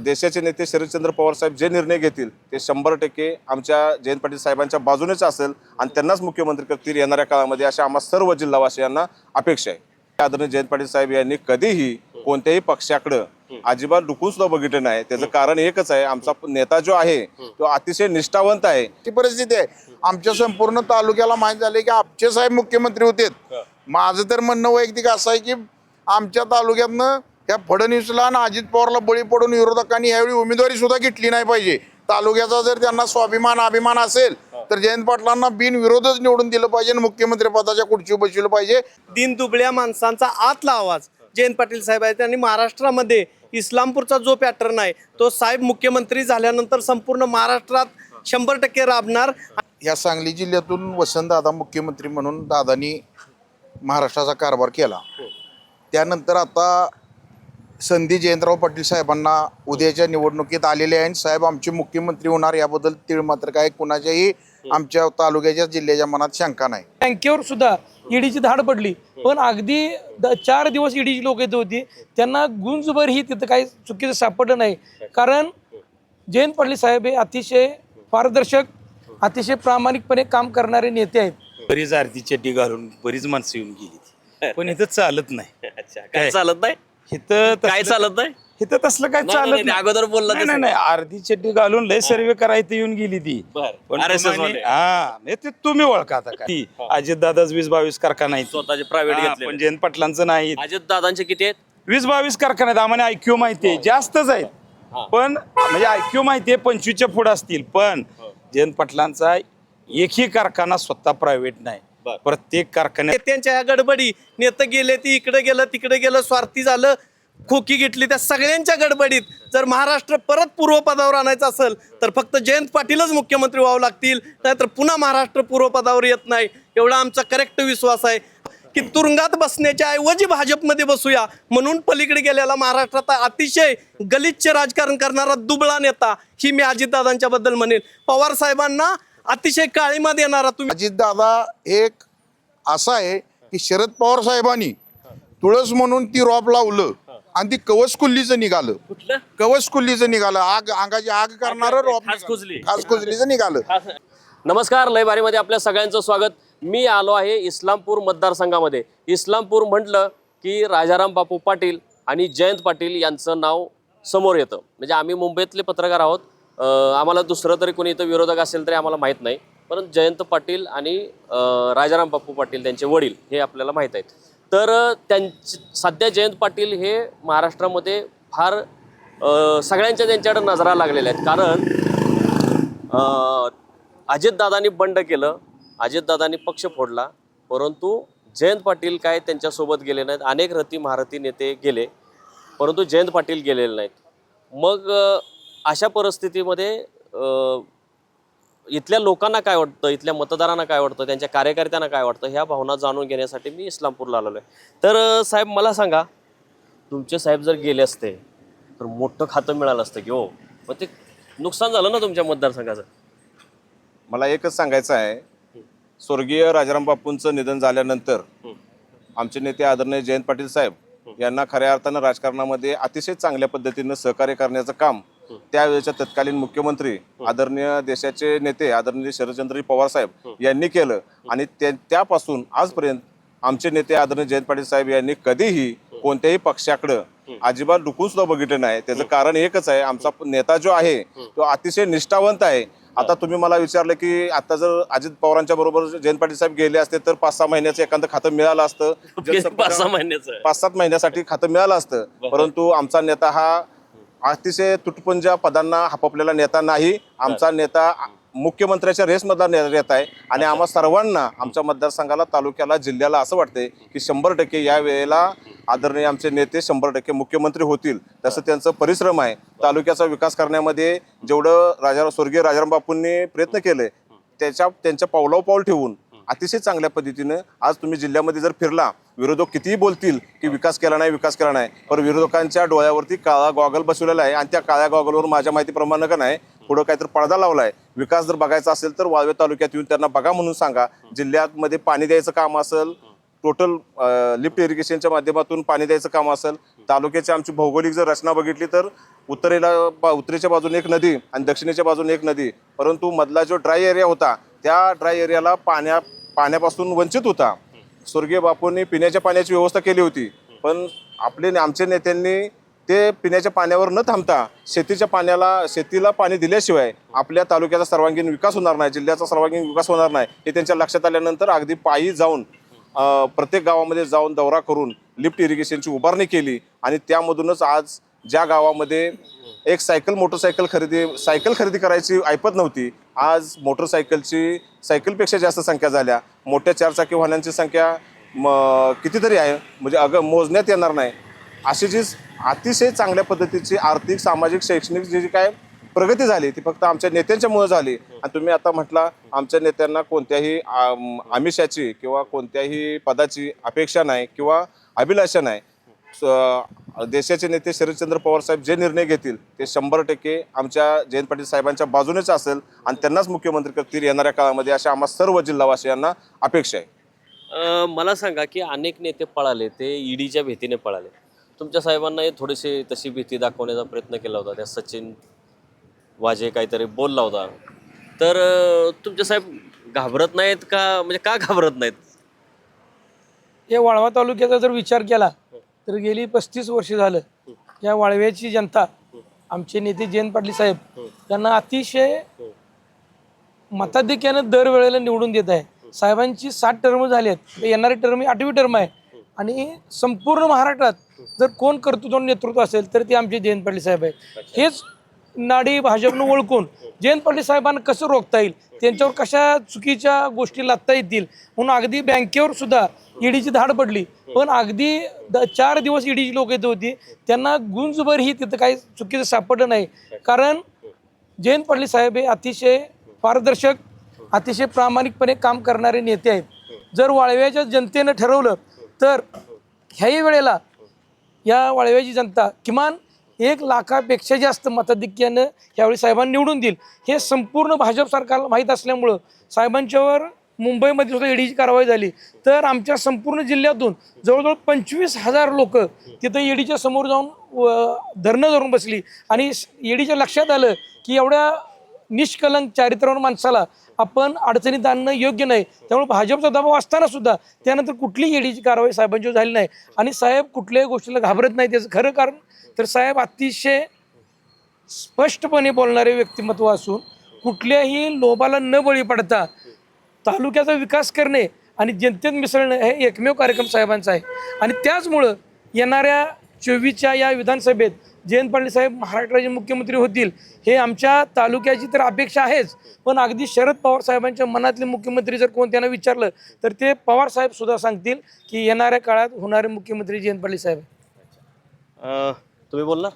देशाचे नेते शरदचंद्र पवार साहेब जे निर्णय घेतील ते शंभर टक्के आमच्या जयंत पाटील साहेबांच्या बाजूनेच असेल आणि त्यांनाच मुख्यमंत्री करतील येणाऱ्या काळामध्ये अशा आम्हा सर्व जिल्हावासियांना अपेक्षा आहे. आदरणीय जयंत पाटील साहेब यांनी कधीही कोणत्याही पक्षाकडं अजिबात डुकून सुद्धा बघितलं नाही. त्याचं कारण एकच आहे आमचा नेता जो आहे तो अतिशय निष्ठावंत आहे. ती परिस्थिती आहे. आमच्या संपूर्ण तालुक्याला माहीत झाले की आपचे साहेब मुख्यमंत्री होते माझं तर म्हणणं वैयक्तिक असं आहे की आमच्या तालुक्यातनं त्या फडणवीसला आणि अजित पवारला बळी पडून विरोधकांनी यावेळी उमेदवारी सुद्धा घेतली नाही पाहिजे. तालुक्याचा जर त्यांना स्वाभिमान अभिमान असेल तर जयंत पाटलांना बिनविरोधच निवडून दिलं पाहिजे आणि मुख्यमंत्री पदाच्या खुर्ची बसवलं पाहिजे. दिन दुबळ्या माणसांचा आतला आवाज. जयंत पाटील साहेब आहेत आणि महाराष्ट्रामध्ये इस्लामपूरचा जो पॅटर्न आहे तो साहेब मुख्यमंत्री झाल्यानंतर संपूर्ण महाराष्ट्रात शंभर टक्के राबणार. या सांगली जिल्ह्यातून वसंतदादा मुख्यमंत्री म्हणून दादानी महाराष्ट्राचा कारभार केला. त्यानंतर आता संधी जयंतराव पाटील साहेबांना उद्याच्या निवडणुकीत आलेले आहे आणि साहेब आमचे मुख्यमंत्री होणार याबद्दल तीळ मात्र काय कुणाच्याही आमच्या तालुक्याच्या जिल्ह्याच्या मनात शंका नाही. बँकेवर सुद्धा ईडीची धाड पडली. पण अगदी चार दिवस ईडीची लोक येत होती. त्यांना गुंजभर ही तिथं काही चुकीचं सापडलं नाही. कारण जयंत पाटील साहेब हे अतिशय पारदर्शक अतिशय प्रामाणिकपणे काम करणारे नेते आहेत. बरीच आरती चड्डी घालून बरीच माणसं येऊन गेली. पण इथं चालत नाही. काय चालत नाही? इथं तसलं- काय चालत नाही? इथं तसलं काय नाही, चालत नाही, नाही, अगोदर बोलला नाही तसं. नाही नाही अर्धी चड्डी घालून लय सर्वे करायला येऊन गेली ती. बरं. पण RSS तुम्हाने- वाले. हा ते तुम्ही ओळखा आता काय. अजित दादाच वीस बावीस कारखाना आहेत. स्वतःचे प्रायव्हेट हा, पण जयंत पाटलांचं नाही. अजित दादांचे किती आहेत? वीस बावीस कारखाने आहेत. आम्हाला ऐक्यू माहिती आहे. जास्तच आहेत. पण म्हणजे ऐक्यू माहिती आहे पंचवीसच्या पुढे असतील. पण जयंत पाटलांचा एकही कारखाना स्वतः प्रायव्हेट नाही. प्रत्येक कारखान्यात नेत्यांच्या ह्या गडबडी नेतं गेले ती इकडे गेलं तिकडे गेलं स्वार्थी झालं खोकी घेतली त्या सगळ्यांच्या गडबडीत जर महाराष्ट्र परत पूर्वपदावर आणायचं असेल तर फक्त जयंत पाटीलच मुख्यमंत्री व्हावं लागतील नाहीतर पुन्हा महाराष्ट्र पूर्वपदावर येत नाही. एवढा आमचा करेक्ट विश्वास आहे की तुरुंगात बसण्याच्या ऐवजी भाजपमध्ये बसूया म्हणून पलीकडे गेलेला महाराष्ट्रात अतिशय गलिच्छ राजकारण करणारा दुबळा नेता ही मी अजितदादांच्या बद्दल म्हणेन. पवार साहेबांना अतिशय काळीमा देणारा तुम्ही अजितदादा एक असा आहे की शरद पवार साहेबांनी तुळस म्हणून ती रॉप लावलं आणि ती कवच कुल्लीचं निघालं. कवच कुल्लीचं निघालं. आग अंगाची आग करणारं रॉप खास कुजली. खास कुजलीचं निघालं. नमस्कार लयबारीमध्ये आपल्या सगळ्यांचं स्वागत. मी आलो आहे इस्लामपूर मतदारसंघामध्ये. इस्लामपूर म्हटलं की राजाराम बापू पाटील आणि जयंत पाटील यांचं नाव समोर येतं. म्हणजे आम्ही मुंबईतले पत्रकार आहोत. आम्हाला दुसरं तरी कोणी इथं विरोधक असेल तरी आम्हाला माहीत नाही. पण जयंत पाटील आणि राजाराम बाप्पू पाटील त्यांचे वडील हे आपल्याला माहीत आहेत. तर त्यांचे सध्या जयंत पाटील हे महाराष्ट्रामध्ये फार सगळ्यांच्या त्यांच्याकडे नजरा लागलेल्या आहेत. कारण अजितदादांनी बंड केलं अजितदादांनी पक्ष फोडला परंतु जयंत पाटील काय त्यांच्यासोबत गेले नाहीत. अनेक रती महारथी नेते गेले परंतु जयंत पाटील गेलेले नाहीत. मग अशा परिस्थितीमध्ये इथल्या लोकांना काय वाटतं? इथल्या मतदारांना काय वाटतं? त्यांच्या कार्यकर्त्यांना काय वाटतं? ह्या भावना जाणून घेण्यासाठी मी इस्लामपूरला आलेलो आहे. तर साहेब मला सांगा तुमचे साहेब जर गेले असते तर मोठं खातं मिळालं असतं की हो? मग ते नुकसान झालं ना तुमच्या मतदारसंघाचं? मला एकच सांगायचं आहे. स्वर्गीय राजाराम बापूंचं निधन झाल्यानंतर आमचे नेते आदरणीय जयंत पाटील साहेब यांना खऱ्या अर्थानं राजकारणामध्ये अतिशय चांगल्या पद्धतीनं सहकार्य करण्याचं काम त्यावेळेच्या तत्कालीन मुख्यमंत्री आदरणीय देशाचे नेते आदरणीय शरदचंद्र पवार साहेब यांनी केलं. आणि त्या- त्यापासून आजपर्यंत आमचे नेते आदरणीय जयंत पाटील साहेब यांनी कधीही कोणत्याही पक्षाकडं अजिबात डुकून सुद्धा बघितलं नाही. त्याचं कारण एकच आहे आमचा नेता जो आहे तो अतिशय निष्ठावंत आहे. आता तुम्ही मला विचारलं की आता जर अजित पवारांच्या बरोबर जयंत पाटील साहेब गेले असते तर पाच सहा महिन्याचं एखादं खातं मिळालं असतं. पाच सहा महिन्याचं. पाच सात महिन्यासाठी खातं मिळालं असतं. परंतु आमचा नेता हा अतिशय तुटपुंजा पदांना हापपलेला नेता नाही. आमचा नेता मुख्यमंत्र्याच्या रेसमधला नेता आहे. आणि आम्हा सर्वांना आमच्या मतदारसंघाला तालुक्याला जिल्ह्याला असं वाटतंय की शंभर टक्के या वेळेला आदरणीय आमचे नेते शंभर टक्के मुख्यमंत्री होतील. तसं त्यांचं परिश्रम आहे. तालुक्याचा विकास करण्यामध्ये जेवढं राजा स्वर्गीय राजाराम बापूंनी प्रयत्न केले त्याच्या त्यांच्या पावलावर पाऊल ठेवून अतिशय चांगल्या पद्धतीनं आज तुम्ही जिल्ह्यामध्ये जर फिरला विरोधक कितीही बोलतील की विकास केला नाही विकास केला नाही पण विरोधकांच्या डोळ्यावरती काळा गॉगल बसवलेला आहे आणि त्या काळ्या गॉगलवर माझ्या माहितीप्रमाणे का नाही पुढं काहीतरी पडदा लावलाय. विकास जर बघायचा असेल तर वाळवे तालुक्यात येऊन त्यांना बघा म्हणून सांगा. जिल्ह्यामध्ये पाणी द्यायचं काम असेल टोटल लिफ्ट इरिगेशनच्या माध्यमातून पाणी द्यायचं काम असेल तालुक्याची आमची भौगोलिक जर रचना बघितली तर उत्तरेला बा- उत्तरेच्या बाजूने एक नदी आणि दक्षिणेच्या बाजूने एक नदी परंतु मधला जो ड्राय एरिया होता त्या ड्राय एरियाला पाण्या पाण्यापासून वंचित होता. स्वर्गीय बापूंनी पिण्याच्या पाण्याची व्यवस्था केली होती. पण आपले आमच्या नेत्यांनी ते पिण्याच्या पाण्यावर न थांबता शेतीच्या पाण्याला शेतीला पाणी दिल्याशिवाय आपल्या तालुक्याचा सर्वांगीण विकास होणार नाही जिल्ह्याचा सर्वांगीण विकास होणार नाही हे त्यांच्या लक्षात आल्यानंतर अगदी पायी जाऊन प्रत्येक गावामध्ये जाऊन दौरा करून लिफ्ट इरिगेशनची उभारणी केली आणि त्यामधूनच आज ज्या गावामध्ये एक सायकल मोटरसायकल खरेदी सायकल खरेदी करायची ऐपत नव्हती आज मोटरसायकलची सायकलपेक्षा जास्त संख्या झाल्या. मोठ्या चारचाकी वाहनांची संख्या म कितीतरी आहे. म्हणजे अगं मोजण्यात येणार नाही. अशी जी अतिशय चांगल्या पद्धतीची आर्थिक सामाजिक शैक्षणिक जी जी काय प्रगती झाली ती फक्त आमच्या नेत्यांच्यामुळे झाली. आणि तुम्ही आता म्हटला आमच्या नेत्यांना कोणत्याही आमिषाची किंवा कोणत्याही पदाची अपेक्षा नाही किंवा अभिलाषा नाही. देशाचे नेते शरदचंद्र पवार साहेब जे निर्णय घेतील ते शंभर टक्के आमच्या जयंत पाटील साहेबांच्या बाजूनेच असेल आणि त्यांनाच मुख्यमंत्री करतील येणाऱ्या काळामध्ये अशा आम्हा सर्व जिल्हावासियांना अपेक्षा आहे. मला सांगा की अनेक नेते पळाले ते ईडीच्या भीतीने पळाले. तुमच्या साहेबांना थोडीशी तशी भीती दाखवण्याचा प्रयत्न केला होता त्या सचिन वाजे काहीतरी बोलला होता. तर अं, तुमचे साहेब घाबरत नाहीत का? म्हणजे का घाबरत नाहीत? या वाळवा तालुक्याचा जर विचार केला तर गेली पस्तीस वर्ष झालं. या वाळव्याची जनता आमचे नेते जयंत पाटील साहेब त्यांना अतिशय मताधिक्यानं दरवेळेला निवडून देत आहे. साहेबांची सात टर्म झाली आहेत. येणारी टर्म ही आठवी टर्म आहे. आणि संपूर्ण महाराष्ट्रात जर कोण कर्तृत्व नेतृत्व असेल तर ते आमचे जयंत पाटील साहेब आहेत. हेच नाडी भाजपनं ओळखून जयंत पाटील साहेबांना कसं रोखता येईल? त्यांच्यावर कशा चुकीच्या गोष्टी लादता येतील? म्हणून अगदी बँकेवर सुद्धा ईडीची धाड पडली. पण अगदी द- चार दिवस ईडीची लोक येत होती. त्यांना गुंजभर ही तिथं काही चुकीचं सापडलं नाही. कारण जयंत पाटील साहेब हे अतिशय पारदर्शक अतिशय प्रामाणिकपणे काम करणारे नेते आहेत. जर वाळव्याच्या जनतेनं ठरवलं तर ह्याही वेळेला या वाळव्याची जनता किमान एक लाखापेक्षा जास्त मताधिक्यानं यावेळी साहेबांना निवडून देईल. हे संपूर्ण भाजप सरकारला माहीत असल्यामुळं साहेबांच्यावर मुंबईमध्ये सुद्धा ईडीची कारवाई झाली. तर आमच्या संपूर्ण जिल्ह्यातून जवळजवळ पंचवीस हजार लोक तिथं ईडीच्या समोर जाऊन व- धरणं धरून बसली. आणि ईडीच्या लक्षात आलं की एवढ्या निष्कलंक चारित्र्यवान माणसाला आपण अडचणीत आणणं योग्य नाही. त्यामुळे भाजपचा दबाव असताना सुद्धा त्यानंतर कुठलीही ईडीची कारवाई साहेबांची झाली नाही. आणि साहेब कुठल्याही गोष्टीला घाबरत नाही त्याचं खरं कारण तर साहेब अतिशय स्पष्टपणे बोलणारे व्यक्तिमत्व असून कुठल्याही लोभाला न बळी पडता तालुक्याचा विकास करणे आणि जनतेत मिसळणे हे एकमेव कार्यक्रम साहेबांचा आहे. आणि त्याचमुळं येणाऱ्या चोवीसच्या या विधानसभेत जयंत पाटील साहेब महाराष्ट्राचे मुख्यमंत्री होतील हे आमच्या तालुक्याची तर अपेक्षा आहेच. पण अगदी शरद पवार साहेबांच्या मनातले मुख्यमंत्री जर कोण त्यांना विचारलं तर ते पवार साहेब सुद्धा सांगतील की येणाऱ्या काळात होणारे मुख्यमंत्री जयंत पाटील साहेब तुम्ही बोलला?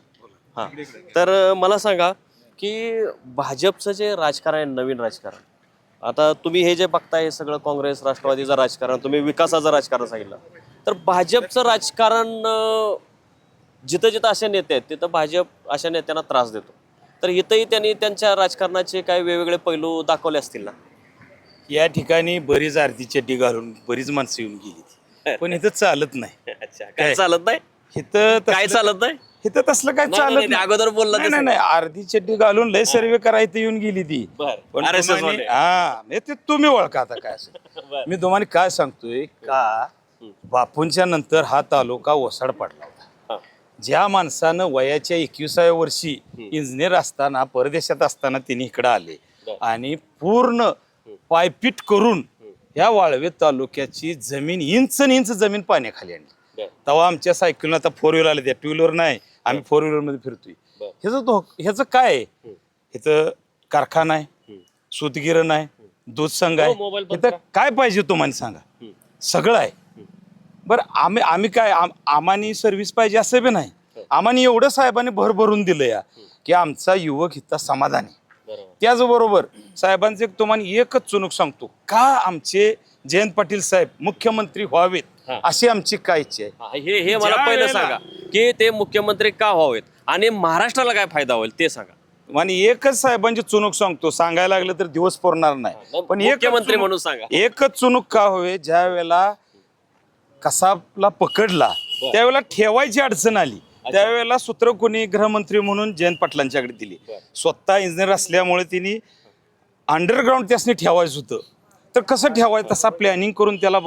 हां. तर मला सांगा की भाजपचं जे राजकारण आहे नवीन राजकारण आता तुम्ही हे जे बघताय हे सगळं काँग्रेस राष्ट्रवादीचं राजकारण तुम्ही विकासाचं राजकारण सांगितलं. तर भाजपचं राजकारण जिथं जिथं असे नेते आहेत तिथं भाजप अशा नेत्यांना त्रास देतो. तर इथंही त्यांनी त्यांच्या राजकारणाचे काही वेगवेगळे पैलू दाखवले असतील ना? या ठिकाणी बरीच आरती चड्डी घालून बरीच माणसं येऊन गेली पण इथं चालत नाही. अच्छा काय चालत नाही? इथं काय चालत नाही? इथं तसलं काय नाही, चालत नाही, नाही, अगोदर बोलला नाही तसं. नाही नाही अर्धी चड्डी घालून लय सर्वे करायला येऊन गेली ती. बरं. पण RSS तुम्हाने- वाले. हा ते तुम्ही ओळखा आता काय बरं. मी तुम्हाला काय सांगतोय का बापूंच्या नंतर हा तालुका ओसाड पडला. ज्या माणसानं वयाच्या एकविसाव्या वर्षी इंजिनियर असताना परदेशात असताना त्यांनी इकडं आले. आणि पूर्ण पायपीट करून या वाळवे तालुक्याची जमीन इंच इंच जमीन पाण्याखाली आणली. तेव्हा आमच्या सायकलनं आता फोर व्हीलर आले त्या. टू व्हीलर नाही. आम्ही फोर व्हीलरमध्ये फिरतोय. ह्याचं धो ह्याचं काय आहे? इथं कारखाना आहे. सूतगिरण आहे. दूध संघ हो, आहे बंद इथं काय पाहिजे तुम्हाला सांगा? सगळं आहे. बरं आम्ही आम्ही काय आम- आम्हानी सर्व्हिस पाहिजे असं बी नाही. आम्हानी एवढं साहेबांनी भर भरून दिलं या की आमचा युवक इथं समाधानी. बरोबर. त्याचबरोबर साहेबांचे एक तुम्हाला एकच चुनूक सांगतो का आमचे जयंत पाटील साहेब मुख्यमंत्री व्हावेत. अशी आमची काय इच्छा आहे. हा, हे मला पहिलं सांगा की ते मुख्यमंत्री का व्हावेत आणि महाराष्ट्राला काय फायदा होईल ते सांगा. आणि एकच साहेबांची चुनूक सांगतो सांगायला लागलं तर दिवस पुरणार नाही. पण मुख्यमंत्री चुनूक- म्हणून सांगा. एकच चुनूक का होवे ज्या वेळेला कसाबला पकडला त्यावेळेला ठेवायची अडचण आली. त्यावेळेला सूत्र कोणी गृहमंत्री म्हणून जयंत पाटलांच्याकडे दिली. स्वतः इंजिनियर असल्यामुळे तिने अंडरग्राऊंड त्यासनी ठेवायचं होतं. तर कसं ठेवायचं? तसा प्लॅनिंग करून त्याला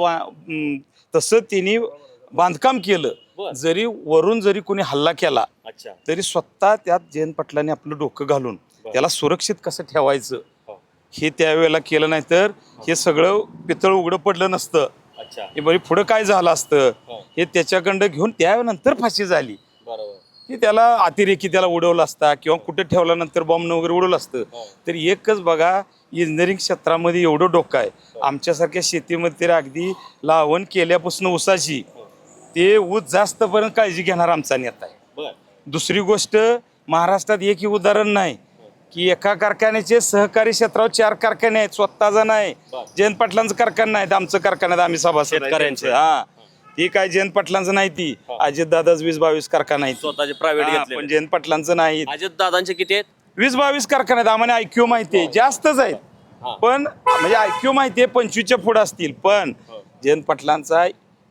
तसं तिने बांधकाम केलं. जरी वरून जरी कोणी हल्ला केला तरी स्वतः त्यात जयंत पाटलांनी आपलं डोकं घालून त्याला सुरक्षित कसं ठेवायचं? हे. त्यावेळेला केलं नाही तर हे सगळं पितळ उघडं पडलं नसतं. अच्छा. हे बरी पुढं काय झालं असतं? हे. त्याच्याकडं घेऊन त्यानंतर फाशी झाली. की त्याला अतिरेकी त्याला उडवलं असता किंवा कुठे ठेवल्यानंतर बॉम्ब वगैरे उडवलं असतं. तर एकच बघा इंजिनिअरिंग क्षेत्रामध्ये एवढं डोकं आहे. आमच्यासारख्या शेतीमध्ये तर अगदी लावण केल्यापासून ऊसाची ते ऊस जास्तपर्यंत काळजी घेणार आमचा नेता आहे. दुसरी गोष्ट महाराष्ट्रात एकही उदाहरण नाही. की एका कारखान्याचे सहकारी क्षेत्रावर चार कारखाने आहेत स्वतःचा नाही. जयंत पाटलांचं कारखाना नाही आमचं कारखान्यात आम्ही सभासद आहे शेतकऱ्यांचे. हा. ती काय जयंत पाटलांचं नाही ती. अजित दादाच वीस बावीस कारखाना आहेत. स्वतःचे प्रायव्हेट हा, पण जयंत पाटलांचं नाही. अजित दादांचे किती आहेत? वीस बावीस कारखाने आहेत आम्हाला ऐक्यू माहिती आहे. जास्तच आहेत. पण म्हणजे ऐक्यू माहिती आहे पंचवीसच्या पुढे असतील. पण जयंत पाटलांचा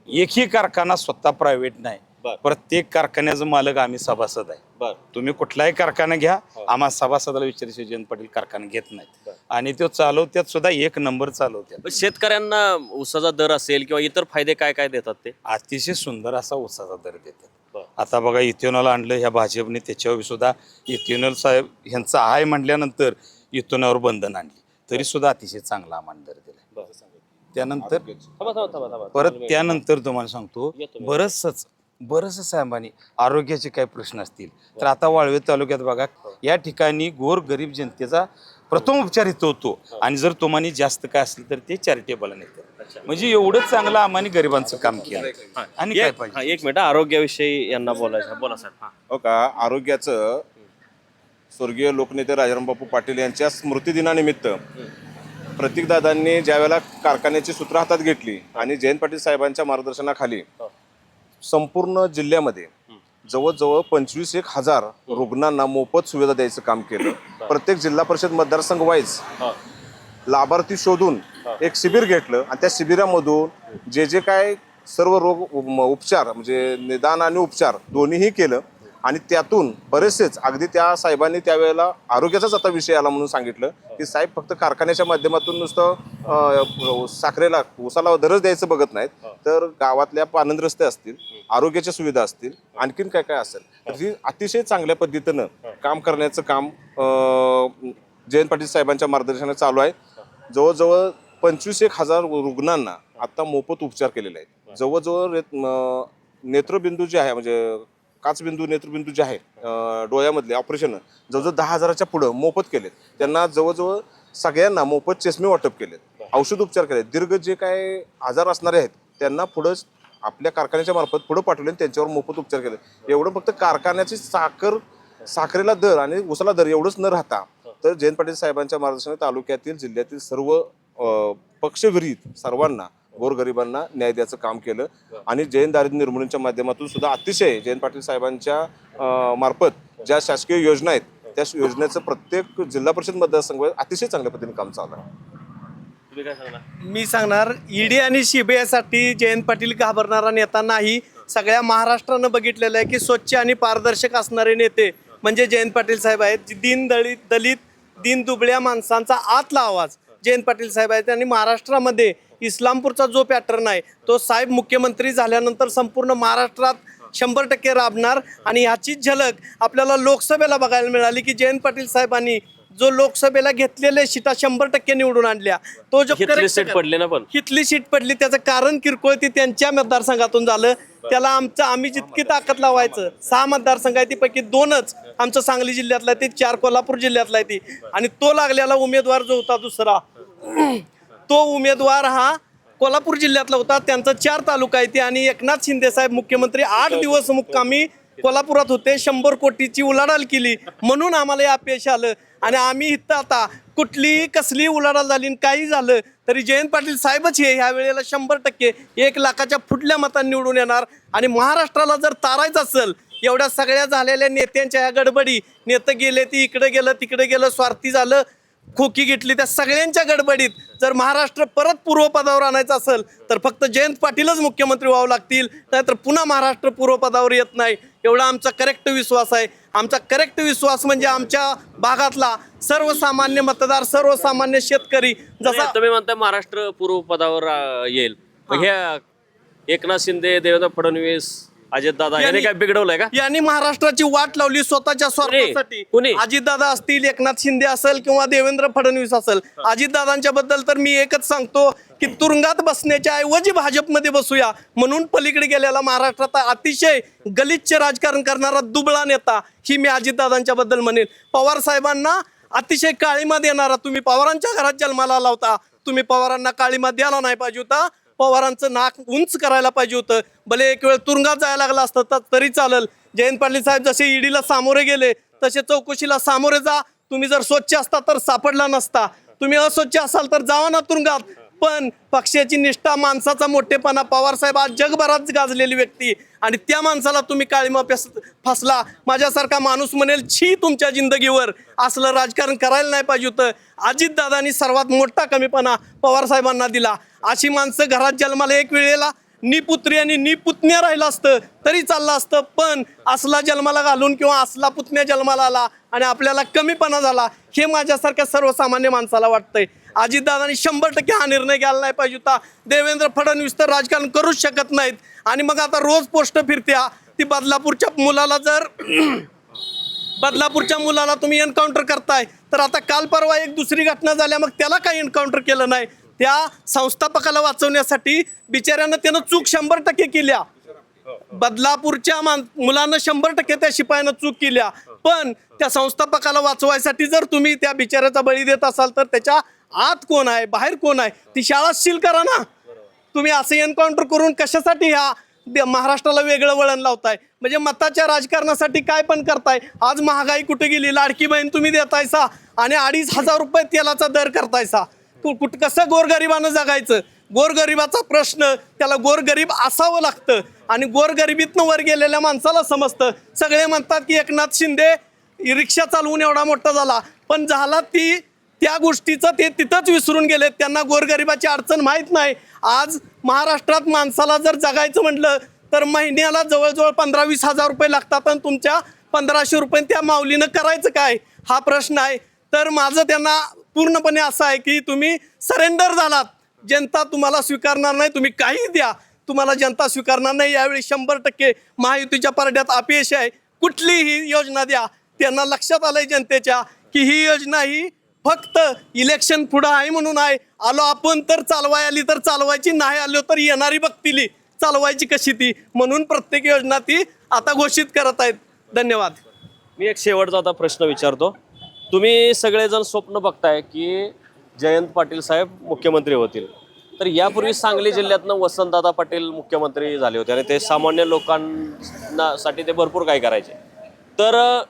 एकही कारखाना स्वतः प्रायव्हेट नाही. बर. प्रत्येक कारखान्याचा मालक आम्ही सभासद आहे. बर. तुम्ही कुठलाही कारखाना घ्या आम्हा सभासदाला विचारशिवाय जयंत पाटील कारखाना घेत नाहीत. आणि तो चालवत्यात सुद्धा एक नंबर चालवत्यात. पण शेतकऱ्यांना ऊसाचा दर असेल किंवा इतर फायदे काय काय देतात ते? अतिशय सुंदर असा ऊसाचा दर देतात. बर. आता बघा इथेनॉल आणलं ह्या भाजपने त्याच्यावर सुद्धा इथेनॉल साहेब ह्यांचं आहे म्हटल्यानंतर इथेनॉलवर बंधन आणली. तरी सुद्धा अतिशय चांगला आम्हाला दर दिला त्यानंतर थांबा थांबा थांबा थांबा. परत त्यानंतर तुम्हाला सांगतो येतो मी. बरंचसच बरंच साहेबांनी आरोग्याचे काही प्रश्न असतील. तर आता वाळवे तालुक्यात बघा या ठिकाणी गोर गरीब जनतेचा प्रथम उपचार इथं होतो. आणि जर तुम्हाला जास्त काय असेल तर ते चॅरिटेबल नेतं. म्हणजे एवढं चांगलं आम्हाला गरिबांचं काम केलं. आणि काय एक पाहिजे? हा, एक मिनिट हा, आरोग्याविषयी यांना बोलायचं बोला साहेब. हा. हो का आरोग्याचं स्वर्गीय लोकनेते राजाराम बापू पाटील यांच्या स्मृतिदिनानिमित्त प्रतीकदादांनी ज्यावेळेला कारखान्याची सूत्र हातात घेतली आणि जयंत पाटील साहेबांच्या मार्गदर्शनाखाली संपूर्ण जिल्ह्यामध्ये जवळजवळ पंचवीस एक हजार रुग्णांना मोफत सुविधा द्यायचं काम केलं. प्रत्येक जिल्हा परिषद मतदारसंघ वाईज लाभार्थी शोधून एक शिबिर घेतलं आणि त्या शिबिरामधून जे जे काय सर्व रोग उप- उपचार म्हणजे निदान आणि उपचार दोन्हीही केलं. आणि त्यातून बरेचसेच अगदी त्या साहेबांनी त्यावेळेला आरोग्याचाच आता विषय आला म्हणून सांगितलं की साहेब फक्त कारखान्याच्या माध्यमातून नुसतं साखरेला उसाला दरच द्यायचं बघत नाहीत तर गावातल्या पानंद रस्ते असतील आरोग्याच्या सुविधा असतील आणखीन काय काय असेल. तर ही अतिशय चांगल्या पद्धतीनं काम करण्याचं काम जयंत पाटील साहेबांच्या मार्गदर्शनात चालू आहे. जवळजवळ पंचवीस एक हजार रुग्णांना आता मोफत उपचार केलेले आहेत. जवळजवळ नेत्रबिंदू जे आहे म्हणजे काचबिंदू नेत्रबिंदू जे आहे डोळ्यामधले ऑपरेशन जवळजवळ दहा हजाराच्या पुढं मोफत केलेत. त्यांना जवळजवळ सगळ्यांना मोफत चष्मे वाटप केलेत. औषध उपचार केलेत. दीर्घ जे काय आजार असणारे आहेत त्यांना पुढं आपल्या कारखान्याच्या मार्फत पुढं पाठवले आणि त्यांच्यावर मोफत उपचार केले. एवढं फक्त कारखान्याची साखर साखरेला दर आणि उसाला दर एवढंच न राहता तर जयंत पाटील साहेबांच्या मार्गदर्शनात तालुक्यातील जिल्ह्यातील सर्व पक्षविरहित सर्वांना गोरगरिबांना न्याय द्यायचं काम केलं. आणि जयंत दारिद्र्य निर्मूलनाच्या माध्यमातून सुद्धा अतिशय जयंत पाटील साहेबांच्या मार्फत ज्या शासकीय योजना आहेत त्या योजनेचं प्रत्येक जिल्हा परिषद मतदारसंघ अतिशय चांगल्या पद्धतीने काम चालू आहे. तुम्ही काय सांगणार? मी सांगणार ईडी आणि सीबीआयसाठी जयंत पाटील घाबरणारा नेता नाही. सगळ्या महाराष्ट्रानं बघितलेलं आहे की स्वच्छ आणि पारदर्शक असणारे नेते म्हणजे जयंत पाटील साहेब आहेत. जी दीन दलित दलित दीन दुबळ्या माणसांचा आतला आवाज जयंत पाटील साहेब आहेत. आणि महाराष्ट्रामध्ये इस्लामपूरचा जो पॅटर्न आहे तो साहेब मुख्यमंत्री झाल्यानंतर संपूर्ण महाराष्ट्रात शंभर टक्के राबणार आणि ह्याचीच झलक आपल्याला लोकसभेला बघायला मिळाली की जयंत पाटील साहेबांनी जो लोकसभेला घेतलेले सीटा शंभर टक्के निवडून आणल्या. तो जो सेट पडले ना पण. हितली सीट पडली त्याचं कारण किरकोळ ती त्यांच्या मतदारसंघातून झालं. त्याला आमचं आम्ही जितकी ताकद लावायचं सहा मतदारसंघ आहे ती पैकी दोनच आमचं सांगली जिल्ह्यातला आहे ती चार कोल्हापूर जिल्ह्यातला आहे ती. आणि तो लागलेला उमेदवार जो होता दुसरा. तो उमेदवार हा कोल्हापूर जिल्ह्यातला होता. त्यांचा चार तालुका येते आणि एकनाथ शिंदे साहेब मुख्यमंत्री. आठ दिवस मुक्कामी कोल्हापुरात होते. शंभर कोटीची उलाढाल केली. म्हणून आम्हाला हे अपयश आलं. आणि आम्ही इथं आता कुठलीही कसली उलाढाल झाली आणि काही झालं तरी जयंत पाटील साहेबच हे ह्या वेळेला शंभर टक्के एक लाखाच्या फुटल्या मतांनी निवडून येणार. आणि महाराष्ट्राला जर तारायचं असेल एवढ्या सगळ्या झालेल्या नेत्यांच्या ह्या गडबडी नेतं गेले ती इकडे गेलं तिकडे गेलं स्वार्थी झालं खोकी घेतली त्या सगळ्यांच्या गडबडीत. जर महाराष्ट्र परत पूर्वपदावर आणायचं असेल तर फक्त जयंत पाटीलच मुख्यमंत्री व्हावं लागतील. नाहीतर पुन्हा महाराष्ट्र पूर्वपदावर येत नाही. एवढा आमचा करेक्ट विश्वास आहे. आमचा करेक्ट विश्वास म्हणजे आमच्या भागातला सर्वसामान्य मतदार सर्वसामान्य शेतकरी जसा तुम्ही- म्हणताय महाराष्ट्र पूर्व पदावर अं, येईल. ह्या एकनाथ शिंदे देवेंद्र फडणवीस अजितदादा यांनी यांनी- काय बिघडवलंय का? यांनी महाराष्ट्राची वाट लावली स्वतःच्या स्वार्थासाठी. कुणी? अजितदादा असतील एकनाथ शिंदे असेल किंवा देवेंद्र फडणवीस असेल. अजितदादांच्या बद्दल तर मी एकच सांगतो की तुरुंगात बसण्याच्या ऐवजी भाजपमध्ये बसूया. म्हणून पलीकडे गेलेला महाराष्ट्रात अतिशय गलिच्छ राजकारण करणारा दुबळा नेता ही मी अजितदादांच्या बद्दल म्हणेन पवार साहेबांना अतिशय काळीमा देणारा तुम्ही पवारांच्या घरात जन्माला आला होता. तुम्ही पवारांना काळीमा द्यायला नाही पाहिजे होता. पवारांचं नाक उंच करायला पाहिजे होतं. भले एक वेळ तुरुंगात जायला लागला असतं तर तरी चालेल. जयंत पाटील साहेब जसे ईडीला सामोरे गेले तसे चौकशीला सामोरे जा. तुम्ही जर स्वच्छ असता तर सापडला नसता. तुम्ही अस्वच्छ असाल तर जावा ना तुरुंगात. पण पक्षाची निष्ठा माणसाचा मोठेपणा. पवार साहेब आज जगभरात गाजलेली व्यक्ती. आणि त्या माणसाला तुम्ही काळीमा फस फसला. माझ्यासारखा माणूस म्हणेल छी तुमच्या जिंदगीवर. असलं राजकारण करायला नाही पाहिजे होतं. अजितदादांनी सर्वात मोठा कमीपणा पवार साहेबांना दिला. अशी माणसं घरात जन्माला एक वेळेला निपुत्री आणि निपुतण्या राहिलं असतं तरी चाललं असतं. पण असला जन्माला घालून किंवा असला पुतण्या जन्माला आला आणि आपल्याला कमीपणा झाला हे माझ्यासारख्या सर्वसामान्य माणसाला वाटतंय. अजितदादांनी शंभर टक्के हा निर्णय घ्यायला नाही पाहिजे होता. देवेंद्र फडणवीस तर राजकारण करूच शकत नाहीत. आणि मग आता रोज पोस्ट फिरत्या ती बदलापूरच्या मुलाला जर बदलापूरच्या मुलाला तुम्ही एन्काउंटर करताय तर आता काल परवा एक दुसरी घटना झाल्या मग त्याला काही एन्काउंटर केलं नाही. त्या संस्थापकाला वाचवण्यासाठी बिचाऱ्यानं त्यानं चूक शंभर टक्के केल्या. बदलापूरच्या मान मुलानं शंभर टक्के त्या शिपायानं चूक केल्या. पण त्या संस्थापकाला वाचवायसाठी जर तुम्ही त्या बिचाऱ्याचा बळी देत असाल तर त्याच्या आत कोण आहे? बाहेर कोण आहे? ती शाळा सील करा ना. तुम्ही असं एन्काउंटर करून कशासाठी ह्या महाराष्ट्राला वेगळं वळण लावताय? म्हणजे मताच्या राजकारणासाठी काय पण करताय? आज महागाई कुठे गेली? लाडकी बहीण तुम्ही देतायसा? आणि अडीच हजार रुपये तेलाचा दर करतायसा? तू कुठ कसं गोरगरिबानं जगायचं? गोरगरिबाचा प्रश्न त्याला गोरगरीब असावं लागतं. आणि गोरगरिबीतनं वर गेलेल्या माणसाला समजतं. सगळे म्हणतात की एकनाथ शिंदे रिक्षा चालवून एवढा मोठा झाला. पण झाला ती त्या गोष्टीचं ते तिथंच विसरून गेलेत त्यांना गोरगरिबाची अडचण माहीत नाही. आज महाराष्ट्रात माणसाला जर जगायचं म्हटलं तर महिन्याला जवळजवळ पंधरा वीस हजार रुपये लागतात आणि तुमच्या पंधराशे रुपये त्या माऊलीनं करायचं काय? हा प्रश्न आहे. तर माझं त्यांना पूर्णपणे असं आहे की तुम्ही सरेंडर झालात. जनता तुम्हाला स्वीकारणार नाही तुम्ही काही द्या. तुम्हाला जनता स्वीकारणार नाही. यावेळी शंभर टक्के महायुतीच्या पारड्यात अपयश आहे. कुठलीही योजना द्या. त्यांना लक्षात आलंय जनतेच्या की ही योजना ही फक्त इलेक्शन पुढं आहे म्हणून आहे. आलो आपण तर चालवाय आली तर चालवायची नाही आलो तर येणारी बघतील चालवायची कशी ती? म्हणून प्रत्येक योजना ती आता घोषित करत आहेत. धन्यवाद. मी एक शेवटचा आता प्रश्न विचारतो. तुम्ही सगळेजण स्वप्न बघताय की जयंत पाटील साहेब मुख्यमंत्री होतील. तर यापूर्वी सांगली जिल्ह्यातनं वसंतदादा पाटील मुख्यमंत्री झाले होते आणि ते सामान्य लोकांना साठी ते भरपूर काही करायचे. तर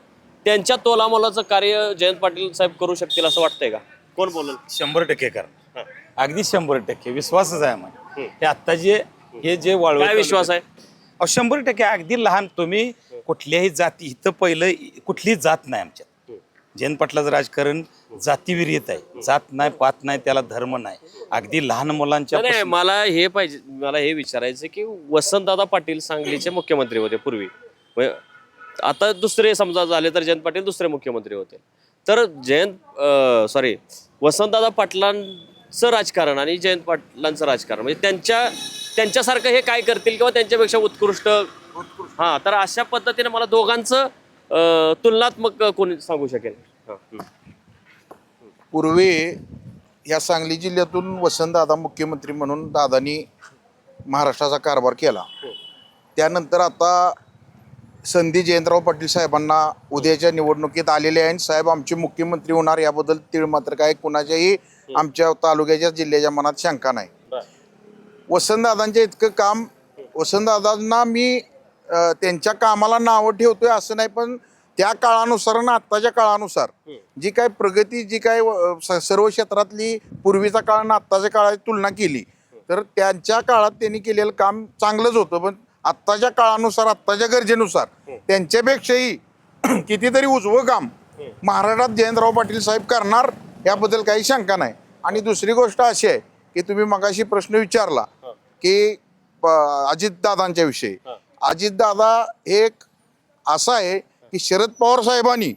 त्यांच्या तोलामोलाचं कार्य जयंत पाटील साहेब करू शकतील असं वाटतंय का? कोण बोलल? शंभर टक्के करणार अगदी शंभर टक्के. विश्वासच आहे आम्हाला. हे आता जे हे जे वाळवंट काय विश्वास आहे? अहो, शंभर टक्के. अगदी लहान तुम्ही कुठल्याही जाती इथं पहिलं कुठलीच जात नाही आमच्यात. जयंत पाटलाचं राजकारण जातीविरहित आहे. जात नाही पात नाही त्याला धर्म नाही. अगदी लहान मुलांच्या नाही, मला हे पाहिजे मला हे विचारायचं की वसंतदादा पाटील सांगलीचे मुख्यमंत्री होते पूर्वी. म्हणजे आता दुसरे समजा झाले तर जयंत पाटील दुसरे मुख्यमंत्री होते. तर जयंत सॉरी वसंतदादा पाटलांचं राजकारण आणि जयंत पाटलांचं राजकारण म्हणजे त्यांच्या त्यांच्यासारखं हे काय करतील किंवा त्यांच्यापेक्षा उत्कृष्ट? हां तर अशा पद्धतीने मला दोघांचं तुलनात्मक कोणी सांगू शकेल? हां. हं. पूर्वी या सांगली जिल्ह्यातून वसंतदादा मुख्यमंत्री म्हणून दादानी महाराष्ट्राचा कारभार केला. त्यानंतर आता संधी जयंतराव पाटील साहेबांना उद्याच्या निवडणुकीत आलेले आहे साहेब आमचे मुख्यमंत्री होणार याबद्दल तीळ मात्र काय कुणाच्याही आमच्या तालुक्याच्या जिल्ह्याच्या मनात शंका नाही. वसंतदादांच्या इतकं काम वसंतदादांना मी त्यांच्या कामाला नावं ठेवतोय असं नाही पण त्या काळानुसार आणि आत्ताच्या काळानुसार जी काय प्रगती जी काय सर्व क्षेत्रातली पूर्वीचा काळ आणि आत्ताच्या काळाची तुलना केली तर त्यांच्या काळात त्यांनी केलेलं काम चांगलंच होतं पण आत्ताच्या काळानुसार आत्ताच्या गरजेनुसार त्यांच्यापेक्षाही कितीतरी उजवं काम महाराष्ट्रात जयंतराव पाटील साहेब करणार याबद्दल काही शंका नाही. आणि दुसरी गोष्ट अशी आहे की तुम्ही मगाशी प्रश्न विचारला की अजितदादांच्या विषयी. अजितदादा हे एक असं आहे की शरद पवार साहेबांनी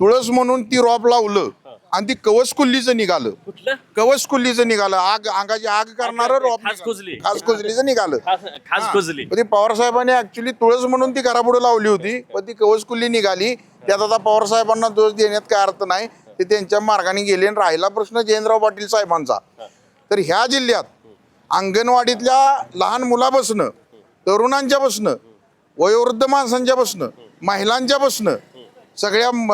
तुळस म्हणून ती रॉप लावलं. आणि ती कवच कुल्लीचं निघालं. कुठलं? कवच कुल्लीचं निघालं. आग अंगाची आग करणारं खास. कुजली. खास कुजलीचं निघालं. खास खास कुजली. पण ती पवार साहेबांनी ऍक्च्युली तुळस म्हणून ती घरापुढे लावली होती. पण ती कवच कुल्ली निघाली. त्यात आता पवार साहेबांना दोष देण्यात काय अर्थ नाही. ते त्यांच्या मार्गाने गेले आणि राहिला प्रश्न जयंतराव पाटील साहेबांचा. तर ह्या जिल्ह्यात अंगणवाडीतल्या लहान मुलापासनं तरुणांच्या बसणं वयोवृद्ध माणसांच्या बसणं महिलांच्या बसणं सगळ्या म,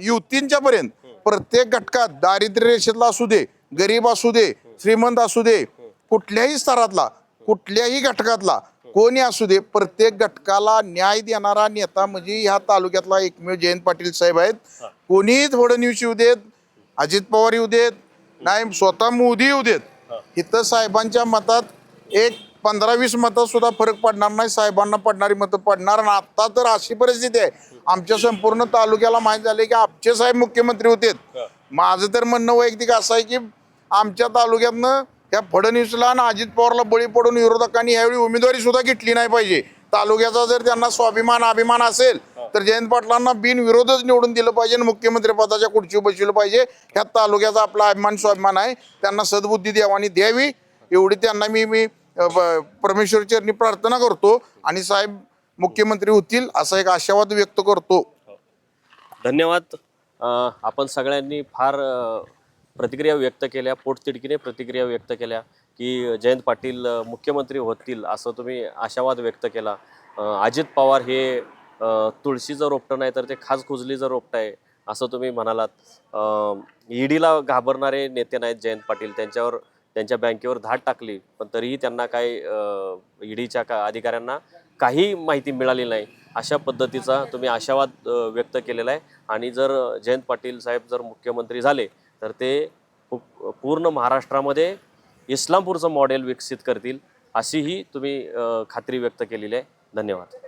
युवतींच्या पर्यंत प्रत्येक घटकात दारिद्र्य रेषेतला असू दे गरीब असू दे श्रीमंत असू दे कुठल्याही स्तरातला कुठल्याही घटकातला कोणी असू दे प्रत्येक घटकाला न्याय देणारा नेता म्हणजे ह्या तालुक्यातला एकमेव जयंत पाटील साहेब आहेत. कोणीही फडणवीस येऊ देत अजित पवार येऊ देत नाही स्वतः मोदी येऊ देत. इथं साहेबांच्या मतात एक पंधरा वीस मतं सुद्धा फरक पडणार नाही साहेबांना पडणारी मतं पडणार आणि आता तर अशी परिस्थिती आहे. आमच्या संपूर्ण तालुक्याला माहीत झाले की आपचे साहेब मुख्यमंत्री होते. माझं तर म्हणणं वैयक्तिक असं आहे की आमच्या तालुक्यातनं या फडणवीसला आणि अजित पवारला बळी पडून विरोधकांनी यावेळी उमेदवारी सुद्धा घेतली नाही पाहिजे. तालुक्याचा जर त्यांना स्वाभिमान अभिमान असेल तर जयंत पाटलांना बिनविरोधच निवडून दिलं पाहिजे आणि मुख्यमंत्री पदाच्या खुर्ची बसवलं पाहिजे. ह्या तालुक्याचा आपला अभिमान स्वाभिमान आहे. त्यांना सद्बुद्धी द्यावानी द्यावी. एवढी त्यांना मी मी परमेश्वरचरणी प्रार्थना करतो आणि साहेब मुख्यमंत्री होतील असा एक आशावाद व्यक्त करतो. धन्यवाद. आपण सगळ्यांनी फार प्रतिक्रिया व्यक्त केल्या पोटतिडकीने प्रतिक्रिया व्यक्त केल्या की जयंत पाटील मुख्यमंत्री होतील असं तुम्ही आशावाद व्यक्त केला. अजित पवार हे तुळशीचं रोपटं नाही तर ते खास खुजलीचं रोपटं आहे असं तुम्ही म्हणालात. ईडीला घाबरणारे नेते नाहीत जयंत पाटील. त्यांच्यावर त्यांच्या बँकेवर धाड टाकली पण तरीही त्यांना काही ईडीच्या का अधिकाऱ्यांना काही माहिती मिळाली नाही. अशा पद्धतीचा तुम्ही आशावाद व्यक्त केलेला आहे. आणि जर जयंत पाटील साहेब जर मुख्यमंत्री झाले तर ते पूर्ण महाराष्ट्रामध्ये इस्लामपूरचं मॉडेल विकसित करतील अशीही तुम्ही खात्री व्यक्त केलेली आहे. धन्यवाद.